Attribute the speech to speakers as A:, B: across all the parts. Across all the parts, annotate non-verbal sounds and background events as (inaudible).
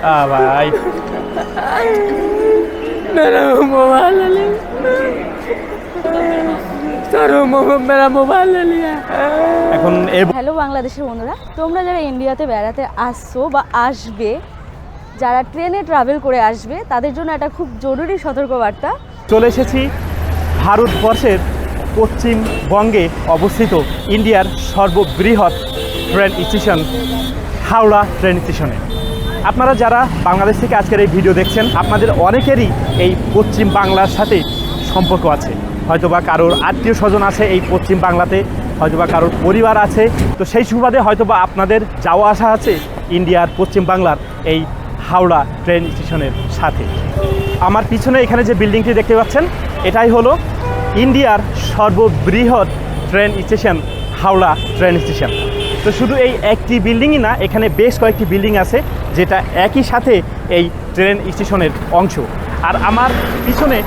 A: आ भाई
B: मेरा मोबाइल ले लिया सर वो मेरा मोबाइल ले लिया
A: এখন এর
C: হ্যালো বাংলাদেশের বন্ধুরা তোমরা যারা ইন্ডিয়াতে বেড়াতে আসছো বা আসবে যারা ট্রেনে ট্রাভেল করে আসবে তাদের জন্য একটা খুব জরুরি সতর্কবার্তা
A: চলে এসেছি ভারতবর্ষের পশ্চিমবঙ্গে অবস্থিত ইন্ডিয়ার সর্ববৃহৎ ট্রেন স্টেশন হাওড়া ট্রেন স্টেশনে আপনারা যারা বাংলাদেশ থেকে আজকের এই ভিডিও দেখছেন, আপনাদের অনেকেরই এই পশ্চিম বাংলার সাথে সম্পর্ক আছে। হয়তোবা কারোর আত্মীয় স্বজন আছে এই পশ্চিম বাংলাতে, হয়তোবা কারোর পরিবার আছে। তো সেই সুবাদে হয়তোবা আপনাদের যাওয়া আসা আছে ইন্ডিয়ার পশ্চিম বাংলার এই হাওড়া ট্রেন স্টেশনের সাথে। আমার পিছনে এখানে যে বিল্ডিংটি দেখতে পাচ্ছেন, এটাই হলো ইন্ডিয়ার সর্ববৃহৎ train station, Howrah train station. তো শুধু এই একটি বিল্ডিংই না এখানে বেশ কয়েকটি বিল্ডিং আছে যেটা একই সাথে এই ট্রেন স্টেশনের অংশ। আর আমার পিছনে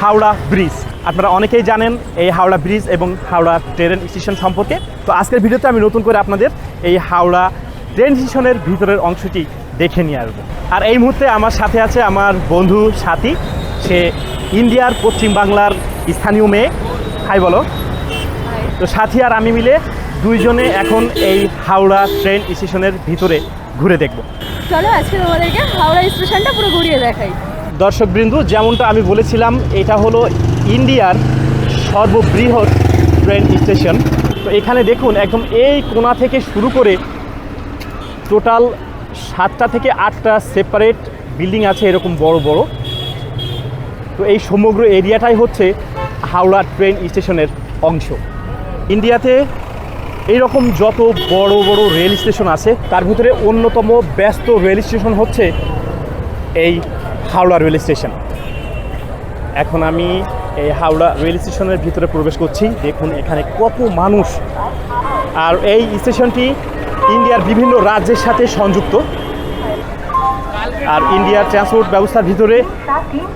A: হাওড়া ব্রিজ। আপনারা অনেকেই জানেন এই হাওড়া ব্রিজ এবং হাওড়া ট্রেন স্টেশন সম্পর্কে। তো আজকের ভিডিওতে আমি নতুন করে আপনাদের এই হাওড়া ট্রেন স্টেশনের ভিতরের অংশটি দেখে নিয়ে আসব। আর এই মুহূর্তে আমার সাথে আছে আমার বন্ধু সাথী। সে ইন্ডিয়ার পশ্চিম বাংলার স্থানীয় মেয়ে। হাই বলো। তো সাথী আর আমি মিলে দুইজনে এখন এই হাওড়া ট্রেন স্টেশনের ভিতরে ঘুরে দেখব।
C: চলো আজকে তোমাদেরকে হাওড়া স্টেশনটা পুরো ঘুরিয়ে দেখাই।
A: দর্শকবৃন্দু যেমনটা আমি বলেছিলাম এটা হলো ইন্ডিয়ার সর্ববৃহৎ ট্রেন স্টেশন। তো এখানে দেখুন একদম এই কোণা থেকে শুরু করে টোটাল সাতটা থেকে আটটা সেপারেট বিল্ডিং আছে এরকম বড় বড়। তো এই সমগ্র এরিয়াটাই হচ্ছে হাওড়া ট্রেন স্টেশনের অংশ। ইন্ডিয়াতে এইরকম যত বড় বড় রেল স্টেশন আছে, তার ভিতরে অন্যতম ব্যস্ত রেল স্টেশন হচ্ছে এই হাওড়া রেল স্টেশন। এখন আমি এই হাওড়া রেল স্টেশনের ভিতরে প্রবেশ করছি। দেখুন এখানে কত মানুষ। আর এই স্টেশনটি ইন্ডিয়ার বিভিন্ন রাজ্যের সাথে সংযুক্ত। আর ইন্ডিয়ার ট্রান্সপোর্ট ব্যবস্থার ভিতরে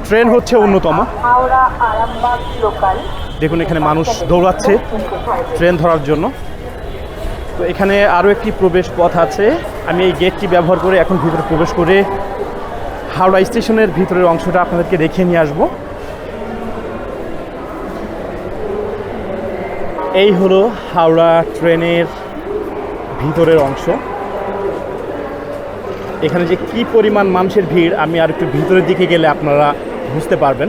A: ট্রেন হচ্ছে অন্যতম। দেখুন এখানে মানুষ দৌড়াচ্ছে ট্রেন ধরার জন্য। তো এখানে আরও একটি প্রবেশ পথ আছে। আমি এই গেটটি ব্যবহার করে এখন ভিতরে প্রবেশ করে হাওড়া স্টেশনের ভিতরের অংশটা আপনাদেরকে দেখিয়ে নিয়ে আসব। এই হলো হাওড়া ট্রেনের ভিতরের অংশ। এখানে যে কি পরিমাণ মানুষের ভিড়, আমি আর একটু ভিতরের দিকে গেলে আপনারা বুঝতে পারবেন।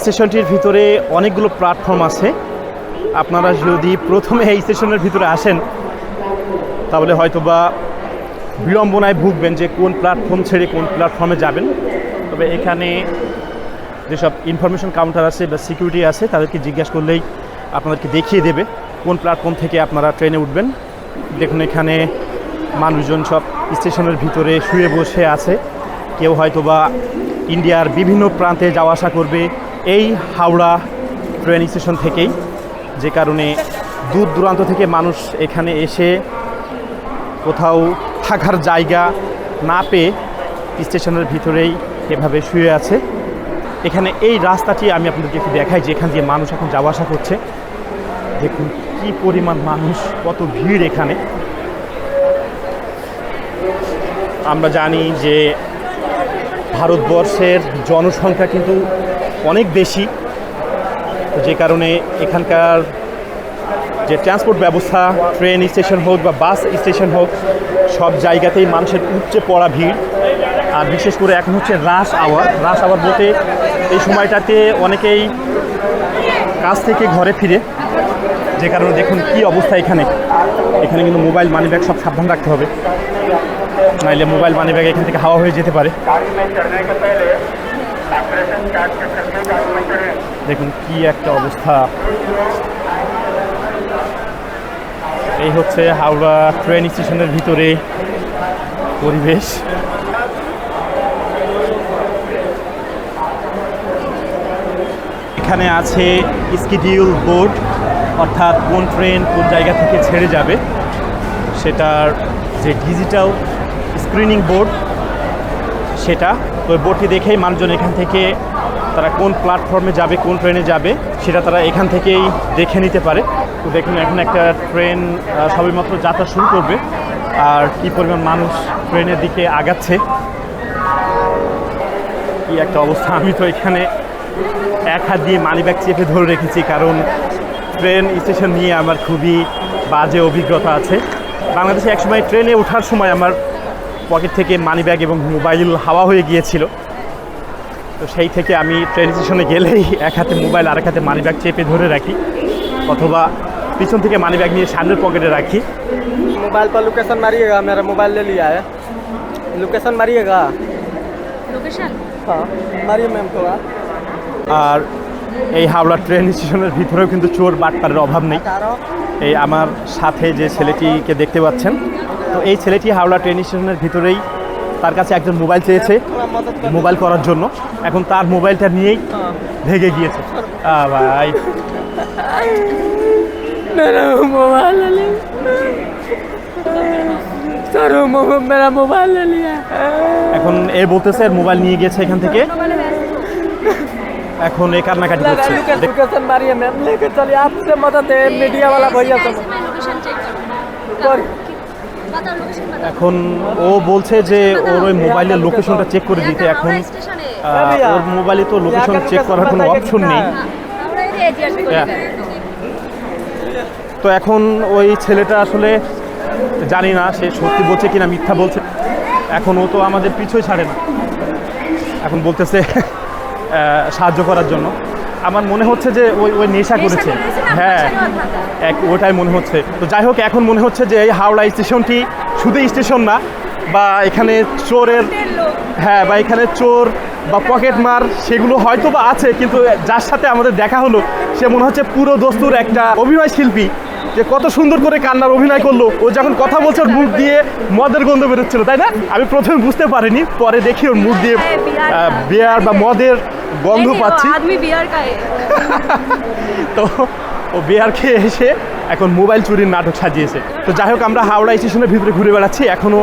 A: স্টেশনটির ভিতরে অনেকগুলো প্ল্যাটফর্ম আছে। আপনারা যদি প্রথমে এই স্টেশনের ভিতরে আসেন, তাহলে হয়তো বা বিড়ম্বনায় ভুগবেন যে কোন প্ল্যাটফর্ম ছেড়ে কোন প্ল্যাটফর্মে যাবেন। তবে এখানে যেসব ইনফরমেশন কাউন্টার আছে বা সিকিউরিটি আছে, তাদেরকে জিজ্ঞাসা করলেই আপনাদেরকে দেখিয়ে দেবে কোন প্ল্যাটফর্ম থেকে আপনারা ট্রেনে উঠবেন। দেখুন, এখানে মানুষজন সব স্টেশনের ভিতরে শুয়ে বসে আছে। কেউ হয়তো বা ইন্ডিয়ার বিভিন্ন প্রান্তে যাওয়া আসা করবে। এই হাওড়া ট্রেন স্টেশন থেকেই যে কারণে দূর দূরান্ত থেকে মানুষ এখানে এসে কোথাও থাকার জায়গা না পেয়ে স্টেশনের ভিতরেই এভাবে শুয়ে আছে। এখানে এই রাস্তাটি আমি আপনাদেরকে একটু দেখাই যে এখান দিয়ে মানুষ এখন যাওয়া আসা করছে। দেখুন কি পরিমাণ মানুষ, কত ভিড় এখানে। আমরা জানি যে ভারতবর্ষের জনসংখ্যা কিন্তু অনেক বেশি। যে কারণে এখানকার যে ট্রান্সপোর্ট ব্যবস্থা, ট্রেন স্টেশন হোক বা বাস স্টেশন হোক, সব জায়গাতেই মানুষের উপচে পড়া ভিড়। আর বিশেষ করে এখন হচ্ছে রাস আওয়ার। রাস আওয়ার বলতে এই সময়টাতে অনেকেই কাজ থেকে ঘরে ফিরে। যে কারণে দেখুন কি অবস্থা এখানে। এখানে কিন্তু মোবাইল মানি ব্যাগ সব সাবধান রাখতে হবে। নাইলে মোবাইল মানি ব্যাগ এখান থেকে হাওয়া হয়ে যেতে পারে। দেখুন কি একটা অবস্থা। এই হচ্ছে হাওড়া ট্রেন স্টেশনের ভিতরে পরিবেশ। এখানে আছে স্কিডিউল বোর্ড অর্থাৎ কোন ট্রেন কোন জায়গা থেকে ছেড়ে যাবে। সেটার যে ডিজিটাল স্ক্রিনিং বোর্ড সেটা তো বোর্ডটি দেখেই মানুষজন এখান থেকে তারা কোন প্ল্যাটফর্মে যাবে, কোন ট্রেনে যাবে, সেটা তারা এখান থেকেই দেখে নিতে পারে। তো দেখুন, এখন একটা ট্রেন সবেমাত্র যাত্রা শুরু করবে। আর কি পরিমাণ মানুষ ট্রেনের দিকে আগাচ্ছে। কি একটা অবস্থা। আমি তো এখানে এক হাত দিয়ে মানিব্যাগ চেপে ধরে রেখেছি, কারণ ট্রেন স্টেশন নিয়ে আমার খুবই বাজে অভিজ্ঞতা আছে। বাংলাদেশে একসময় ট্রেনে ওঠার সময় আমার পকেট থেকে মানি ব্যাগ এবং মোবাইল হাওয়া হয়ে গিয়েছিল। তো সেই থেকে আমি ট্রেন স্টেশনে গেলেই এক হাতে মোবাইল আর এক হাতে মানি ব্যাগ চেপে ধরে রাখি। অথবা পিছন থেকে মানি ব্যাগ নিয়ে সামনের পকেটে রাখি।
D: মোবাইল পর লোকেশন মারিয়েগা মেরা মোবাইল লে লিয়া হ্যাঁ লোকেশন মারিয়েগা
C: লোকেশন
D: হ্যাঁ মারিয়ে ম্যাম তো
A: আর এই হাওড়া ট্রেন স্টেশনের ভিতরেও কিন্তু চোর বাটপারের অভাব নেই। এই আমার সাথে যে ছেলেটিকে দেখতে পাচ্ছেন তো এই ছেলেটি হাওড়া ট্রেন স্টেশনের ভিতরেই তার কাছে একজন মোবাইল চেয়েছে
D: थोड़ा मदद कर
A: মোবাইল করার জন্য এখন তার মোবাইলটা নিয়েই ভেগে গিয়েছে আহ, ভাই
B: मेरा मोबाइल ले लिया सर वो मेरा मोबाइल ले लिया
A: এখন এ বলতেছে এর মোবাইল নিয়ে গেছে এখান থেকে এখন এ কান্নাকাটি করছে দেখ-
D: लोकेशन मारिए मैम लेके चलिए आपसे मदद है मीडिया वाला भैया सब कर-
A: এখন ও বলছে যে ওর ওই মোবাইলের লোকেশনটা চেক করে দিতে এখন ওর মোবাইলে তো লোকেশন চেক করার কোনো অপশন নেই। হ্যাঁ। তো। এখন ওই ছেলেটা আসলে জানি না সে সত্যি বলছে কিনা মিথ্যা বলছে। এখন ও তো আমাদের পিছুই ছাড়ে না। এখন বলতেছে সাহায্য করার জন্য। আমার মনে হচ্ছে যে ওই ওই নেশা করেছে। হ্যাঁ এক ওটাই মনে হচ্ছে। তো যাই হোক এখন মনে হচ্ছে যে এই হাওড়া স্টেশনটি শুধু স্টেশন না বা এখানে চোরের হ্যাঁ বা এখানে চোর বা পকেট মার সেগুলো হয়তো বা আছে কিন্তু যার সাথে আমাদের দেখা হলো সে মনে হচ্ছে পুরো দস্তুর একটা অভিনয় শিল্পী যে কত সুন্দর করে কান্নার অভিনয় করল। ও যখন কথা বলছে ওর মুখ দিয়ে মদের গন্ধ বেরোচ্ছিল তাই না? আমি প্রথমে বুঝতে পারিনি পরে দেখি ওর মুখ দিয়ে আহ, বিয়ার বা মদের গন্ধ পাচ্ছি।
C: বিয়ার (laughs)
A: তো ও বিহার খেয়ে এসে এখন মোবাইল চুরির নাটক সাজিয়েছে। তো যাই হোক আমরা হাওড়া স্টেশনের ভিতরে ঘুরে বেড়াচ্ছি। এখনও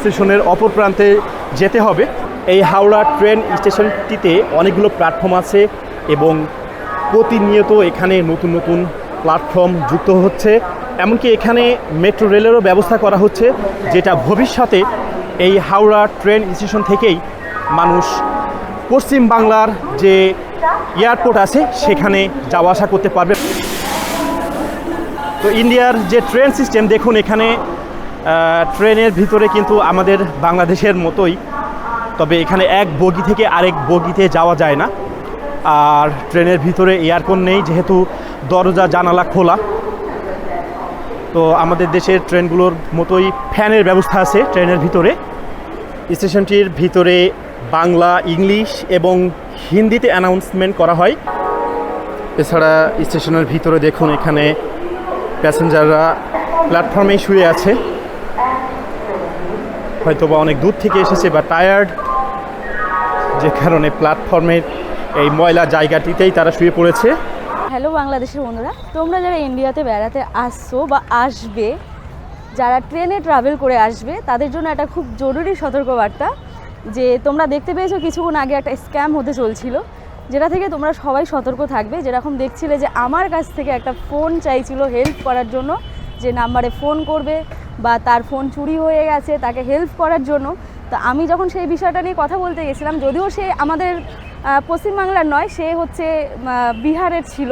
A: স্টেশনের অপর প্রান্তে যেতে হবে। এই হাওড়া ট্রেন স্টেশনটিতে অনেকগুলো প্ল্যাটফর্ম আছে এবং প্রতিনিয়ত এখানে নতুন নতুন প্ল্যাটফর্ম যুক্ত হচ্ছে, এমনকি এখানে মেট্রো রেলেরও ব্যবস্থা করা হচ্ছে, যেটা ভবিষ্যতে এই হাওড়া ট্রেন স্টেশন থেকেই মানুষ পশ্চিম বাংলার যে এয়ারপোর্ট আছে, সেখানে যাওয়া আসা করতে পারবে। তো ইন্ডিয়ার যে ট্রেন সিস্টেম, দেখুন এখানে ট্রেনের ভিতরে কিন্তু আমাদের বাংলাদেশের মতোই, তবে এখানে এক বগি থেকে আরেক বগিতে যাওয়া যায় না। আর ট্রেনের ভিতরে এয়ারকন নেই, যেহেতু দরজা, জানালা খোলা। তো আমাদের দেশের ট্রেনগুলোর মতোই ফ্যানের ব্যবস্থা আছে ট্রেনের ভিতরে। স্টেশনটির ভিতরে বাংলা, ইংলিশ এবং হিন্দিতে অ্যানাউন্সমেন্ট করা হয়। এছাড়া স্টেশনের ভিতরে দেখুন এখানে প্যাসেঞ্জাররা প্ল্যাটফর্মেই শুয়ে আছে। হয়তো বা অনেক দূর থেকে এসেছে বা টায়ার্ড যে কারণে প্ল্যাটফর্মের এই ময়লা জায়গাটিতেই তারা শুয়ে পড়েছে।
C: হ্যালো বাংলাদেশের বন্ধুরা। তোমরা যারা ইন্ডিয়াতে বেড়াতে আসছো বা আসবে, যারা ট্রেনে ট্রাভেল করে আসবে, তাদের জন্য একটা খুব জরুরি সতর্কবার্তা যে তোমরা দেখতে পেয়েছ কিছুক্ষণ আগে একটা স্ক্যাম হতে চলছিল, যেটা থেকে তোমরা সবাই সতর্ক থাকবে। যেরকম দেখছিলে যে আমার কাছ থেকে একটা ফোন চাইছিল হেল্প করার জন্য, যে নাম্বারে ফোন করবে বা তার ফোন চুরি হয়ে গেছে, তাকে হেল্প করার জন্য। তো আমি যখন সেই বিষয়টা নিয়ে কথা বলতে গেছিলাম, যদিও সে আমাদের পশ্চিমবাংলার নয়, সে হচ্ছে বিহারের ছিল।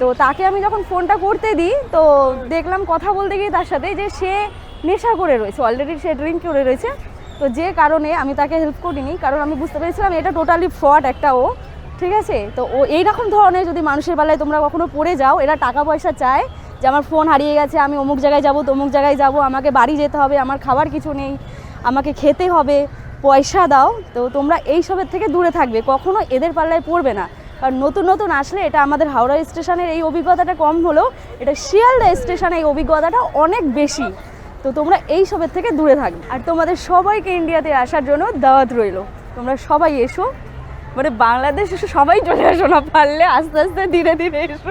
C: তো তাকে আমি যখন ফোনটা করতে দিই, তো দেখলাম কথা বলতে গিয়ে তার সাথে যে সে নেশা করে রয়েছে অলরেডি সে ড্রিঙ্ক করে রয়েছে। তো যে কারণে আমি তাকে হেল্প করিনি, কারণ আমি বুঝতে পেরেছিলাম এটা টোটালি ফ্রড একটা ও, ঠিক আছে? তো ও এইরকম ধরনের যদি মানুষের বেলায় তোমরা কখনো পড়ে যাও, এরা টাকা পয়সা চায় যে আমার ফোন হারিয়ে গেছে, আমি অমুক জায়গায় যাব, তমুক জায়গায় যাব, আমাকে বাড়ি যেতে হবে, আমার খাবার কিছু নেই, আমাকে খেতে হবে। পয়সা দাও, তো তোমরা এইসবের থেকে দূরে থাকবে। কখনো এদের পাল্লায় পড়বে না। কারণ নতুন নতুন আসলে এটা আমাদের হাওড়া স্টেশনের এই অভিজ্ঞতাটা কম হলেও এটা শিয়ালদা স্টেশনে এই অভিজ্ঞতাটা অনেক বেশি। তো তোমরা এই সবের থেকে দূরে থাকবে। আর তোমাদের সবাইকে ইন্ডিয়াতে আসার জন্য দাওয়াত রইল। তোমরা সবাই এসো। মানে বাংলাদেশ এসে সবাই চলে আসো না পারলে, আস্তে আস্তে ধীরে ধীরে এসো।